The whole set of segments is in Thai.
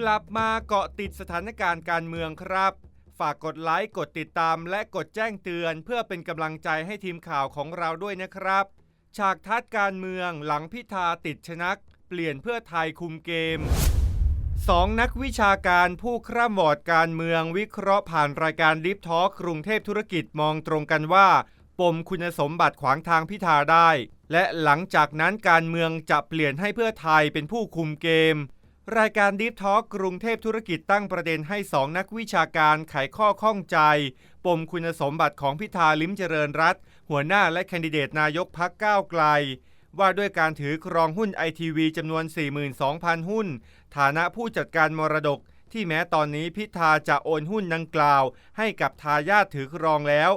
กลับมาเกาะติดสถานการณ์การเมืองครับ ฝากกดไลค์กดติดตามและกดแจ้งเตือน เพื่อเป็นกำลังใจให้ทีมข่าวของเราด้วยนะครับ ฉากทัดการเมืองหลังพิธาติดชนัก เปลี่ยนเพื่อไทยคุมเกมสองนักวิชาการผู้คร่ำวอดการเมืองวิเคราะห์ผ่านรายการดิฟทอ l k กรุงเทพธุรกิจมองตรงกันว่า ปมคุณสมบัติขวางทางพิธาได้ และหลังจากนั้นการเมืองจะเปลี่ยนให้เพื่อไทยเป็นผู้คุมเกม รายการดิฟทอ l k กรุงเทพธุรกิจตั้งประเด็นให้สองนักวิชาการไขข้อข้องใจ ปมคุณสมบัติของพิธาลิ้มเจริญรัตหัวหน้าและแคนดิเดตนายกพักก้าวไกล ว่าด้วยการถือครองหุ้นไอทีวีจำนวน 42,000 หุ้น ฐานะผู้จัดการมรดก ที่แม้ตอนนี้พิธาจะโอนหุ้นดังกล่าว ให้กับทายาทถือครองแล้ว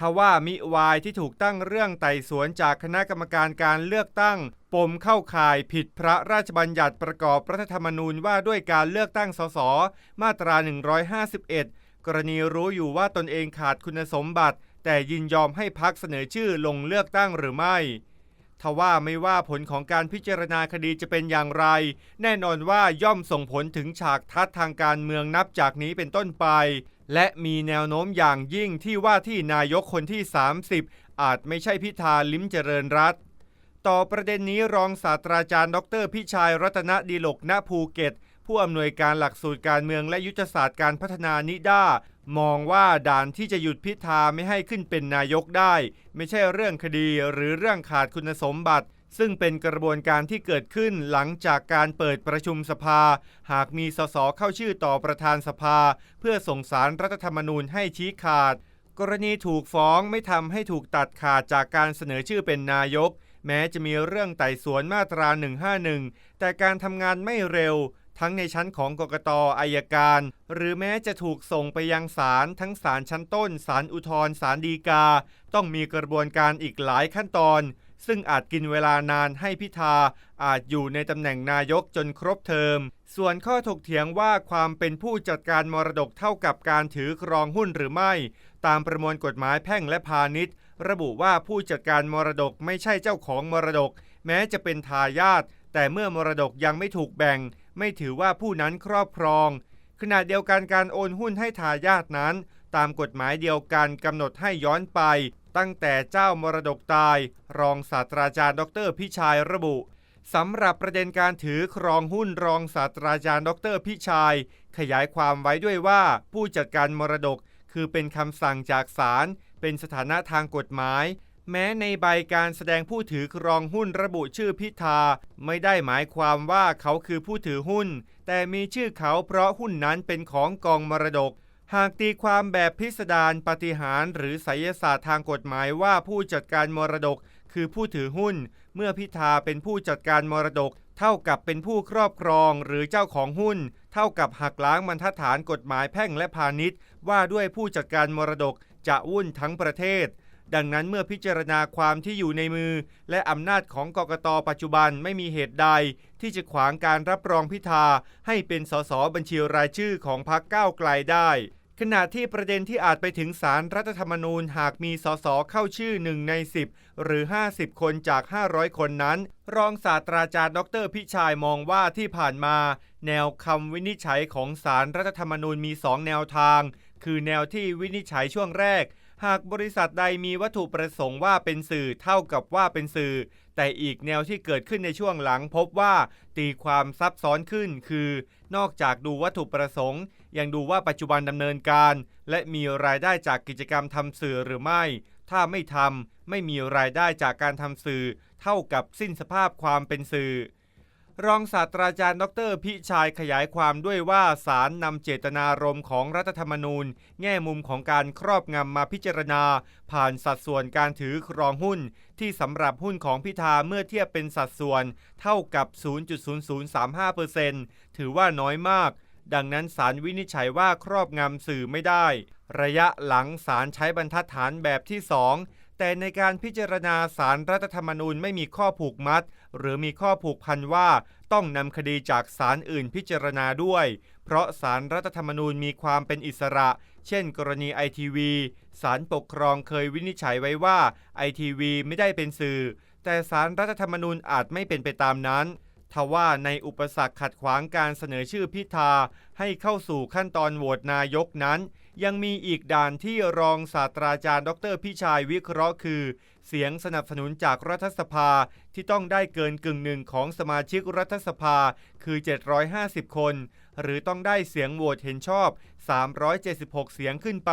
ทว่ามิวายที่ถูกตั้งเรื่องไต่สวนจากคณะกรรมการการเลือกตั้ง ปมเข้าข่ายผิดพระราชบัญญัติประกอบรัฐธรรมนูญว่าด้วยการเลือกตั้งสส มาตรา 151 กรณีรู้อยู่ว่าตนเองขาดคุณสมบัติ แต่ยินยอมให้พักเสนอชื่อลงเลือกตั้งหรือไม่ทว่าไม่ว่าผลของการพิจารณาคดีจะเป็นอย่างไร แน่นอนว่าย่อมส่งผลถึงฉากทัดทางการเมืองนับจากนี้เป็นต้นไป และมีแนวโน้มอย่างยิ่งที่ว่าที่นายกคนที่ 30 อาจไม่ใช่พิธาลิ้มเจริญรัตต่อประเด็นนี้รองศาสตราจารย์ดรพิชัยรัตนดีหลกณภูเก็ต ผู้อำนวยการหลักสูตรการเมืองและยุทธศาสตร์การพัฒนานิด้ามองว่าด่านที่จะหยุดพิธาไม่ให้ขึ้นเป็นนายกได้ ไม่ใช่เรื่องคดีหรือเรื่องขาดคุณสมบัติ ซึ่งเป็นกระบวนการที่เกิดขึ้นหลังจากการเปิดประชุมสภา หากมีสสเข้าชื่อต่อประธานสภา เพื่อส่งสารรัฐธรรมนูญให้ชี้ขาด กรณีถูกฟ้องไม่ทำให้ถูกตัดขาดจากการเสนอชื่อเป็นนายก แม้จะมีเรื่องไต่สวนมาตรา 151 แต่การทำงานไม่เร็ว ทั้งในชั้นของกกตอายการ หรือแม้จะถูกส่งไปยังศาลทั้งศาลชั้นต้นศาลอุทธรณ์ศาลฎีกา ต้องมีกระบวนการอีกหลายขั้นตอน ซึ่งอาจกินเวลานานให้พิธาอาจอยู่ในตำแหน่งนายกจนครบเทอม ส่วนข้อถกเถียงว่าความเป็นผู้จัดการมรดกเท่ากับการถือครองหุ้นหรือไม่ ตามประมวลกฎหมายแพ่งและพาณิชย์ ระบุว่าผู้จัดการมรดกไม่ใช่เจ้าของมรดก แม้จะเป็นทายาทแต่เมื่อมรดกยังไม่ถูกแบ่ง ไม่ถือว่าผู้นั้นครอบครองขณะเดียวกันการโอนหุ้นให้ทายาทนั้น ตามกฎหมายเดียวกันกำหนดให้ย้อนไป ตั้งแต่เจ้ามรดกตาย รองศาสตราจารย์ ดรพิชัยระบุสำหรับประเด็นการถือครองหุ้นรองศาสตราจารย์ ดรพิชัย ขยายความไว้ด้วยว่า ผู้จัดการมรดกคือเป็นคำสั่งจากศาลเป็นสถานะทางกฎหมาย แม้ในใบการแสดงผู้ถือครองหุ้นระบุชื่อพิธา ไม่ได้หมายความว่าเขาคือผู้ถือหุ้น แต่มีชื่อเขาเพราะหุ้นนั้นเป็นของกองมรดก หากตีความแบบพิสดารปฏิหารหรือไสยศาสตร์ทางกฎหมายว่าผู้จัดการมรดก คือผู้ถือหุ้น เมื่อพิธาเป็นผู้จัดการมรดก เท่ากับเป็นผู้ครอบครองหรือเจ้าของหุ้น เท่ากับหักล้างบรรทัดฐานกฎหมายแพ่งและพาณิชย์ ว่าด้วยผู้จัดการมรดกจะวุ่นทั้งประเทศ ดังนั้นเมื่อพิจารณาความที่อยู่ในมือ และอำนาจของกกตปัจจุบันไม่มีเหตุใด ที่จะขวางการรับรองพิธาให้เป็นสสบัญชีรายชื่อของพรรคก้าวไกลได้ ขณะที่ประเด็นที่อาจไปถึงสารรัฐธรรมนูญหากมีสสเข้าชื่อหนึ่งใน 10 หรือ 50 คนจาก 500 คนนั้น รองศาสตราจารย์ดรพิชัยมองว่าที่ผ่านมา แนวคำวินิจฉัยของสารรัฐธรรมนูญมี 2 แนวทาง คือแนวที่วินิจฉัยช่วงแรก หากบริษัทใดมีวัตถุประสงค์ว่าเป็นสื่อเท่ากับว่าเป็นสื่อ แต่อีกแนวที่เกิดขึ้นในช่วงหลังพบว่า ตีความซับซ้อนขึ้น คือ นอกจากดูวัตถุประสงค์ ยังดูว่าปัจจุบันดำเนินการ และมีรายได้จากกิจกรรมทำสื่อหรือไม่ ถ้าไม่ทำไม่มีรายได้จากการทำสื่อ เท่ากับสิ้นสภาพความเป็นสื่อ รองศาสตราจารย์ดรพิชัยขยายความด้วยว่าสารนำเจตนารมณ์ของรัฐธรรมนูญ แง่มุมของการครอบงำมาพิจารณา ผ่านสัดส่วนการถือครองหุ้น ที่สำหรับหุ้นของพิธาเมื่อเทียบเป็นสัดส่วน เท่ากับ 0.0035%ถือว่าน้อยมาก ดังนั้นสารวินิจฉัยว่าครอบงำสื่อไม่ได้ ระยะหลังสารใช้บรรทัดฐานแบบที่ 2 แต่ในการพิจารณาสารรัฐธรรมนูญไม่มีข้อผูกมัด หรือมีข้อผูกพันว่าต้องนำคดีจากศาลอื่นพิจารณาด้วย เพราะสารรัฐธรรมนูญมีความเป็นอิสระ เช่น กรณีไอทีวีศาลปกครองเคยวินิจฉัยไว้ว่าไอทีวีไม่ได้เป็นสื่อ แต่สารรัฐธรรมนูญอาจไม่เป็นไปตามนั้น ทว่าในอุปสรรคขัดขวางการเสนอชื่อพิธาให้เข้าสู่ขั้นตอนโหวตนายกนั้น ยังมีอีกด่านที่รองศาสตราจารย์ ดรพิชัยวิเคราะห์คือ เสียงสนับสนุนจากรัฐสภาที่ต้องได้เกินกึ่งหนึ่งของสมาชิกรัฐสภาคือ 750 คน หรือต้องได้เสียงโหวตเห็นชอบ 376 เสียงขึ้นไป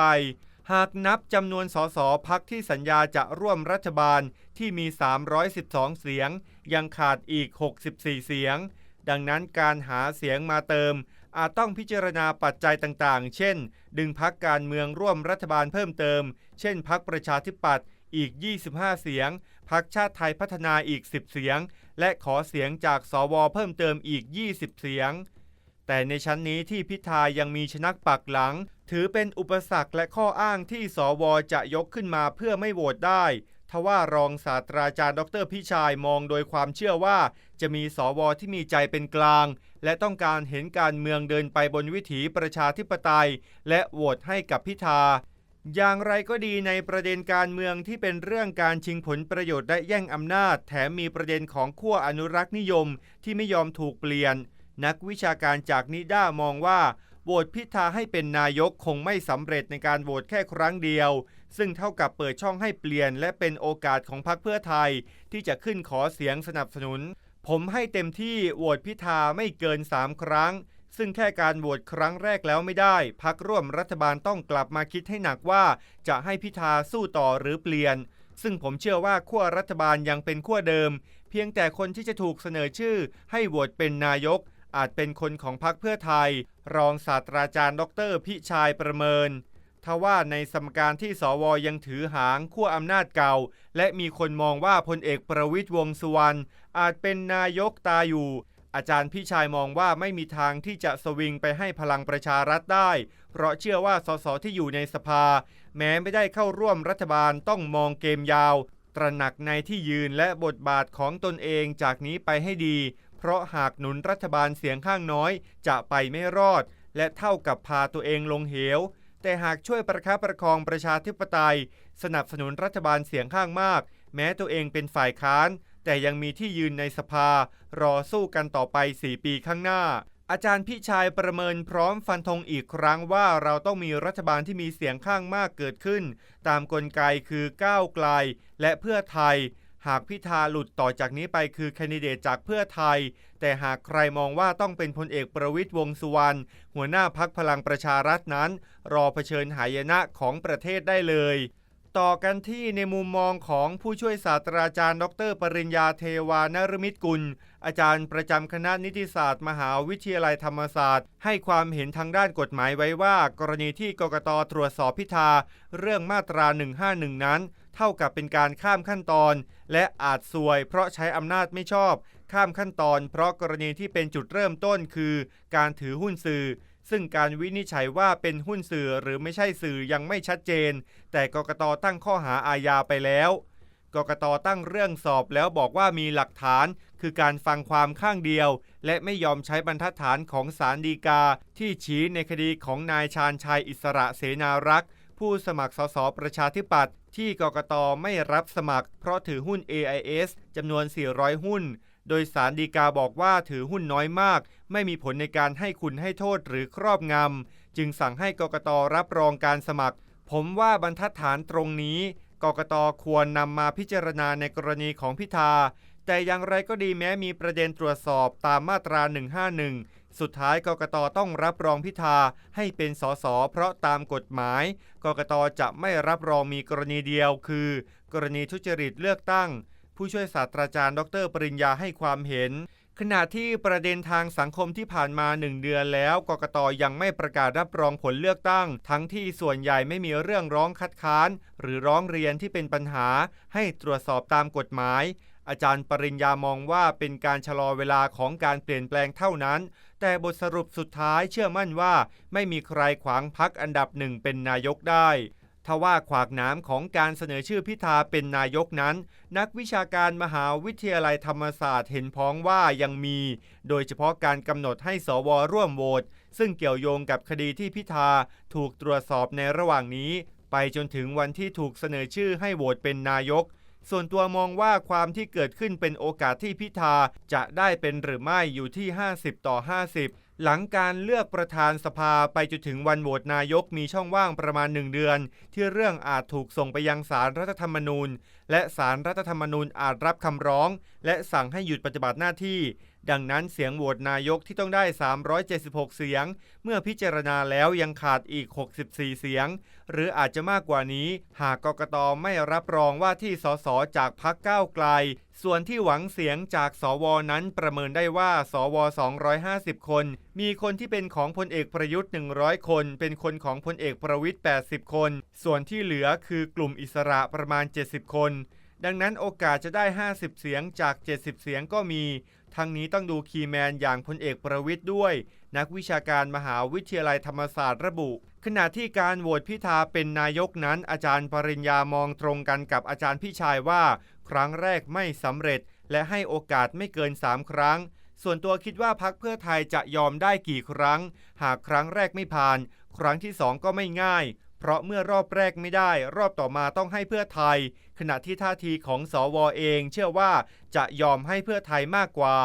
หากนับจำนวนสสพักที่สัญญาจะร่วมรัฐบาลที่มี 312 เสียง ยังขาดอีก 64 เสียง ดังนั้นการหาเสียงมาเติม อาจต้องพิจารณาปัจจัยต่างๆ เช่น ดึงพักการเมืองร่วมรัฐบาลเพิ่มเติม เช่นพักประชาธิปัตย์อีก 25 เสียง พักชาติไทยพัฒนาอีก 10 เสียง และขอเสียงจากสวเพิ่มเติมอีก 20 เสียง แต่ในชั้นนี้ที่พิธายังมีชนักปักหลัง ถือเป็นอุปสรรคและข้ออ้างที่สวจะยกขึ้นมาเพื่อไม่โหวตได้ ทว่ารองศาสตราจารย์ดรพิชัยมองโดยความเชื่อว่า จะมีสวที่มีใจเป็นกลาง และต้องการเห็นการเมืองเดินไปบนวิถีประชาธิปไตย และโหวตให้กับพิธาอย่างไรก็ดีในประเด็นการเมืองที่เป็นเรื่องการชิงผลประโยชน์และแย่งอำนาจ แถมมีประเด็นของขั้วอนุรักษ์นิยมที่ไม่ยอมถูกเปลี่ยน นักวิชาการจากนิด้ามองว่า โหวตพิธาให้เป็นนายกคงไม่สำเร็จในการโหวตแค่ครั้งเดียว ซึ่งเท่ากับเปิดช่องให้เปลี่ยน และเป็นโอกาสของพรรคเพื่อไทย ที่จะขึ้นขอเสียงสนับสนุน ผมให้เต็มที่โหวตพิธาไม่เกิน 3 ครั้ง ซึ่งแค่การโหวตครั้งแรกแล้วไม่ได้พักร่วมรัฐบาลต้องกลับมาคิดให้หนักว่า จะให้พิธาสู้ต่อหรือเปลี่ยน ซึ่งผมเชื่อว่าขั้วรัฐบาลยังเป็นขั้วเดิม เพียงแต่คนที่จะถูกเสนอชื่อ ให้โหวตเป็นนายก อาจเป็นคนของพรรคเพื่อไทย รองศาสตราจารย์ ดร พิชัยประเมินทว่าในสมการที่สวยังถือหางขั้วอำนาจเก่า และมีคนมองว่าพลเอกประวิตยวงษ์สุวรรณอาจเป็นนายกตาอยู่ อาจารย์พิชัยมองว่าไม่มีทางที่จะสวิงไปให้พลังประชารัฐได้ เพราะเชื่อว่าสสที่อยู่ในสภา แม้ไม่ได้เข้าร่วมรัฐบาลต้องมองเกมยาว ตระหนักในที่ยืนและบทบาทของตนเองจากนี้ไปให้ดี ราะหากหนุนรัฐบาลเสียงข้างน้อย จะไปไม่รอด และเท่ากับพาตัวเองลงเหว แต่หากช่วยประคับประคองประชาธิปไตย สนับสนุนรัฐบาลเสียงข้างมาก แม้ตัวเองเป็นฝ่ายค้าน แต่ยังมีที่ยืนในสภา รอสู้กันต่อไป 4 ปีข้างหน้าอาจารย์พิชัยประเมินพร้อมฟันธงอีกครั้งว่าเราต้องมีรัฐบาลที่มีเสียงข้างมากเกิดขึ้น ตามกลไกคือก้าวไกลและเพื่อไทย หากพิธาหลุดต่อจากนี้ไปคือแคนดิเดตจากเพื่อไทย แต่หากใครมองว่าต้องเป็นพลเอกประวิทย์วงสุวรรณหัวหน้าพักพลังประชารัฐนั้น รอเผชิญหายนะของประเทศได้เลย ต่อกันที่ในมุมมองของผู้ช่วยศาสตราจารย์ ดร ปริญญาเทวานรมิตกุล อาจารย์ประจำคณะนิติศาสตร์ มหาวิทยาลัยธรรมศาสตร์ ให้ความเห็นทางด้านกฎหมายไว้ว่า กรณีที่กกตตรวจสอบพิธา เรื่องมาตรา 151 นั้น เท่ากับเป็นการข้ามขั้นตอน และอาจซวยเพราะใช้อำนาจไม่ชอบ ข้ามขั้นตอน เพราะกรณีที่เป็นจุดเริ่มต้นคือ การถือหุ้นสื่อ ซึ่งการวินิจฉัยว่าเป็นหุ้นสื่อหรือไม่ใช่สื่อยังไม่ชัดเจน แต่กกตตั้งข้อหาอาญาไปแล้ว กกตตั้งเรื่องสอบแล้วบอกว่ามีหลักฐาน คือการฟังความข้างเดียว และไม่ยอมใช้บรรทัดฐานของศาลฎีกา ที่ชี้ในคดีของนายชาญชัยอิสระเสนารักษ์ผู้สมัครสสประชาธิปัตย์ที่กกตไม่รับสมัคร เพราะถือหุ้น AIS จำนวน 400 หุ้น โดยสารดีกาบอกว่าถือหุ้นน้อยมาก ไม่มีผลในการให้คุณให้โทษหรือครอบงำ จึงสั่งให้กกตรับรองการสมัคร ผมว่าบรรทัดฐานตรงนี้กกตควรนำมาพิจารณาในกรณีของพิธา แต่อย่างไรก็ดีแม้มีประเด็นตรวจสอบตามมาตรา 151 สุดท้ายกกตต้องรับรองพิธาให้เป็นสสเพราะตามกฎหมาย กกตจะไม่รับรองมีกรณีเดียวคือ กรณีทุจริตเลือกตั้ง ผู้ช่วยศาสตราจารย์ ดร ปริญญาให้ความเห็น ขณะที่ประเด็นทางสังคมที่ผ่านมา 1 เดือนแล้วกกตยังไม่ประกาศรับรองผลเลือกตั้ง ทั้งที่ส่วนใหญ่ไม่มีเรื่องร้องคัดค้าน หรือร้องเรียนที่เป็นปัญหา ให้ตรวจสอบตามกฎหมาย อาจารย์ปริญญามองว่าเป็นการชะลอเวลาของการเปลี่ยนแปลงเท่านั้น แต่บทสรุปสุดท้ายเชื่อมั่นว่า ไม่มีใครขวางพักอันดับหนึ่งเป็นนายกได้ ทว่าขวากน้ำของการเสนอชื่อพิธาเป็นนายกนั้น นักวิชาการมหาวิทยาลัยธรรมศาสตร์เห็นพ้องว่ายังมี โดยเฉพาะการกำหนดให้สวร่วมโหวตซึ่งเกี่ยวโยงกับคดีที่พิธาถูกตรวจสอบในระหว่างนี้ ไปจนถึงวันที่ถูกเสนอชื่อให้โหวตเป็นนายก ส่วนตัวมองว่าความที่เกิดขึ้นเป็นโอกาสที่พิธาจะได้เป็นหรือไม่อยู่ที่ 50 ต่อ 50 หลังการเลือกประธานสภาไปจนถึงวันโหวตนายกมีช่องว่างประมาณหนึ่งเดือน ที่เรื่องอาจถูกส่งไปยังสารรัฐธรรมนูญ และสารรัฐธรรมนูญอาจรับคำร้อง และสั่งให้หยุดปฏิบัติหน้าที่ ดังนั้นเสียงโหวตนายกที่ต้องได้ 376 เสียง เมื่อพิจารณาแล้วยังขาดอีก 64 เสียง หรืออาจจะมากกว่านี้ หากกกตไม่รับรองว่าที่สสจากพักก้าวไกล ส่วนที่หวังเสียงจากสวนั้นประเมินได้ว่า สว 250 คน มีคนที่เป็นของพลเอกประยุทธ์ 100 คน เป็นคนของพลเอกประวิทย์ 80 คน ส่วนที่เหลือคือกลุ่มอิสระประมาณ 70 คนดังนั้นโอกาสจะได้ 50 เสียงจาก 70 เสียงก็มี ทั้งนี้ต้องดูคีย์แมนอย่างพลเอกประวิทย์ด้วย นักวิชาการมหาวิทยาลัยธรรมศาสตร์ระบุ ขณะที่การโหวตพิธาเป็นนายกนั้นอาจารย์ปริญญามองตรงกันกับอาจารย์พี่ชายว่า ครั้งแรกไม่สำเร็จ และให้โอกาสไม่เกิน 3 ครั้ง ส่วนตัวคิดว่าพักเพื่อไทยจะยอมได้กี่ครั้ง หากครั้งแรกไม่ผ่าน ครั้งที่2ก็ไม่ง่าย เพราะเมื่อรอบแรกไม่ได้ รอบต่อมาต้องให้เพื่อไทย ขณะที่ท่าทีของสวเอง เชื่อว่าจะยอมให้เพื่อไทยมากกว่า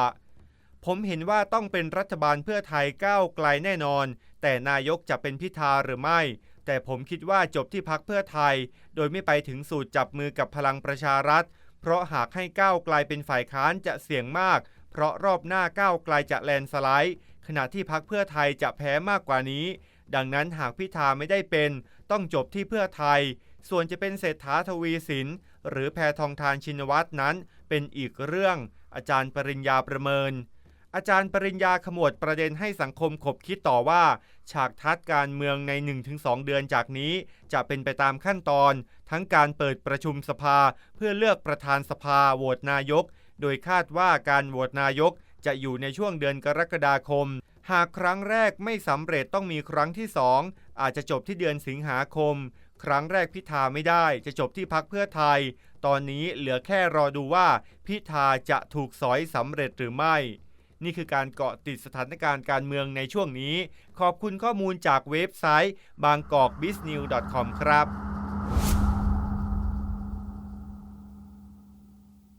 ผมเห็นว่าต้องเป็นรัฐบาลเพื่อไทยก้าวไกลแน่นอน แต่นายกจะเป็นพิธาหรือไม่ แต่ผมคิดว่าจบที่พักเพื่อไทย โดยไม่ไปถึงสูตรจับมือกับพลังประชารัฐ เพราะหากให้ก้าวไกลเป็นฝ่ายค้านจะเสี่ยงมาก เพราะรอบหน้าก้าวไกลจะแลนสไลด์ ขณะที่พักเพื่อไทยจะแพ้มากกว่านี้ ดังนั้นหากพิธาไม่ได้เป็น ต้องจบที่เพื่อไทย ส่วนจะเป็นเศรษฐาทวีสิน หรือแพทองทานชินวัตรนั้น เป็นอีกเรื่อง อาจารย์ปริญญาประเมิน อาจารย์ปริญญาขมวดประเด็นให้สังคมขบคิดต่อว่า ฉากทัดการเมืองใน 1-2 เดือนจากนี้ จะเป็นไปตามขั้นตอน ทั้งการเปิดประชุมสภา เพื่อเลือกประธานสภาโหวตนายก โดยคาดว่าการโหวตนายกจะอยู่ในช่วงเดือนกรกฎาคม หากครั้งแรกไม่สำเร็จต้องมีครั้งที่ 2 อาจจะจบที่เดือนสิงหาคม ครั้งแรกพิธาไม่ได้จะจบที่พักเพื่อไทย ตอนนี้เหลือแค่รอดูว่าพิธาจะถูกสอยสำเร็จหรือไม่ นี่คือการเกาะติดสถานการณ์การเมืองในช่วงนี้ ขอบคุณข้อมูลจากเว็บไซต์บางกอกบิสนิว .com ครับ